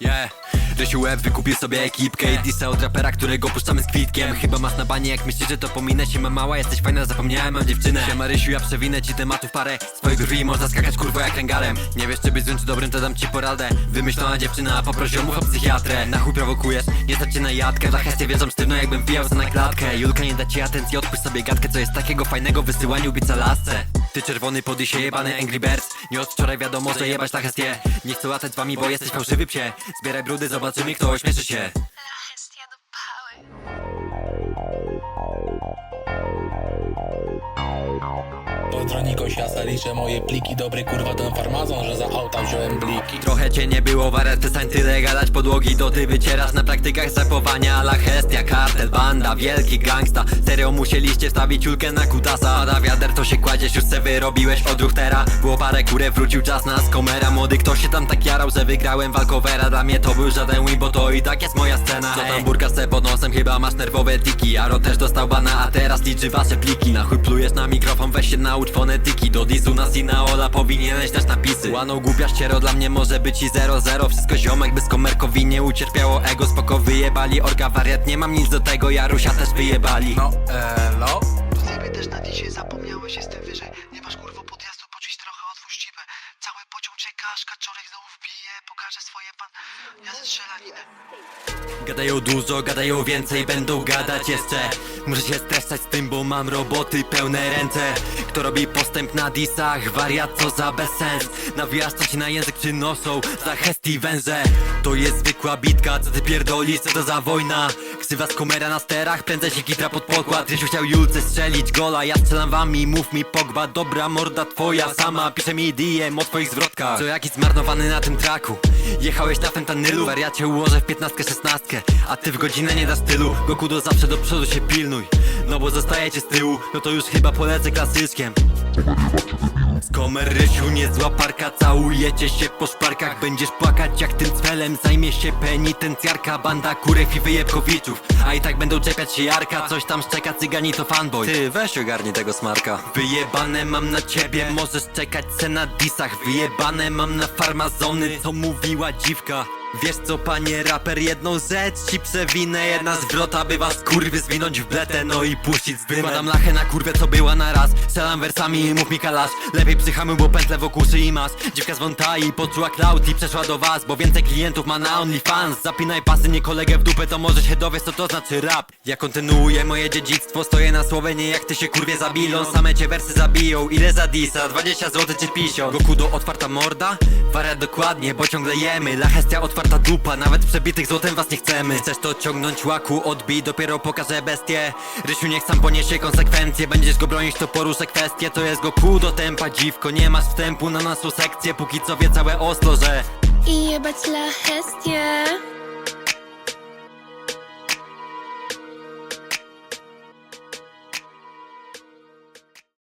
Yeah. Rysiu Web wykupił sobie ekipkę i disa od rapera, którego puszczamy z kwitkiem. Chyba masz na banie, jak myślisz, że to pominę się. Ma mała Jesteś fajna, zapomniałem, mam dziewczynę. Siema Rysiu, ja przewinę ci tematów parę. Z twojej brwi można skakać kurwo jak ręgalem. Nie wiesz czy być złym czy dobrym, to dam ci poradę. Wymyślona dziewczyna, a poprosi o psychiatrę. Na chuj prowokujesz, nie stać cię na jadkę. Dla hestie wiedzą sztywno jakbym pijał za na klatkę Julka nie da ci atencji, odpuść sobie gadkę. Co jest takiego fajnego w wysyłaniu bica lasce Ty czerwony podysie jebany Angry Birds. Nie od wczoraj wiadomo, że jebać na hestie Nie. Chcę latać z wami, bo jesteś fałszywy psie. Zbieraj brudy, zobaczymy kto ośmieszy się. La hestia do pały. Pozdro Nikosiasa, liczę moje pliki. Dobry kurwa ten farmazon, że za auta wziąłem bliki. Trochę cię nie było warte, przestań tyle gadać. Podłogi To ty wycierasz na praktykach zapowania La Hestia, banda, wielki gangsta. Serio musieliście wstawić ulkę na kutasa Pada wiader to się kładziesz, już se wyrobiłeś odruch tera. Było parę kurę, wrócił czas na skomera. Młody ktoś się tam tak jarał, że wygrałem walkowera. Dla mnie to był żaden win, bo to i tak jest moja scena Co tam burka se pod nosem, chyba masz nerwowe tiki. Aro też dostał bana, a teraz liczy wasze pliki. Na chuj plujesz na mikrofon, weź się naucz fonetyki. Do disu na Sina Ola powinieneś dać napisy. Łaną głupia ściero, dla mnie może być i 0-0 Wszystko ziomek, bez komerkowi nie ucierpiało ego. Spoko wyjebali, orga wariat, nie mam nic do tego. Jarusia też wyjebali. No, elo To ciebie też na dzisiaj zapomniałeś, jestem wyżej aż kaczorek znowu wbije Pokażę swoje pan... Ja ze strzelaninę Gadają dużo, gadają więcej, będą gadać jeszcze Muszę się streszczać z tym, bo mam roboty pełne ręce. Kto robi postęp na disach, wariat co za bezsens? Nawijasz co ci na język przynoszą, za hesti węże. To jest zwykła bitka, co ty pierdolisz, co to za wojna? Ksywa z komera na sterach, prędzej się kitra pod pokład. Rysiu chciał Julce strzelić gola, ja strzelam wami, mów mi Pogba Dobra morda twoja sama, pisze mi DM o twoich zwrotkach. Co jakiś zmarnowany na tym traku? Jechałeś na fentanylu, wariacie ułożę w 15-16 A ty w godzinę nie dasz tylu, Goku do zawsze do przodu się pilnuj. No bo zostajecie z tyłu, no to już chyba polecę klasyczkiem. Skomer Rysiu, niezła parka Całujecie się po szparkach. Będziesz płakać jak tym cwelem Zajmie się penitencjarka. Banda kurek i wyjebkowiczów A i tak będą czepiać się Jarka. Coś tam szczeka, cygani to fanboy. Ty weź ogarnij tego smarka. Wyjebane mam na ciebie Możesz czekać se na disach. Wyjebane mam na farmazony Co mówiła dziwka Wiesz co panie raper, jedną rzecz ci przewinę. Jedna zwrota by was kurwy zwinąć w bletę No i puścić z dymem. Wykładam lachę na kurwę co była na raz. Strzelam wersami i mów mi kalasz Lepiej psychamy, bo pętle wokół szyi masz Dziewka z Wontai poczuła cloud i przeszła do was Bo więcej klientów ma na OnlyFans. Zapinaj pasy, nie kolegę w dupę To może się dowiesz co to znaczy rap. Ja kontynuuję moje dziedzictwo Stoję na słowie, nie jak ty się kurwie zabilą. Same cię wersy zabiją, ile za disa? 20 zł czy pisio? Goku do otwarta morda? Wariat dokładnie, bo ciągle jemy. La hestia otwarta dupa, nawet przebitych złotem was nie chcemy. Chcesz to ciągnąć łaku, odbij, dopiero pokażę bestię. Rysiu niech sam poniesie konsekwencje. Będziesz go bronić, to poruszę kwestie To jest Goku do tempa, dziwko Nie masz wstępu na naszą sekcję. Póki co wie całe Oslo, że I jebać la hestię.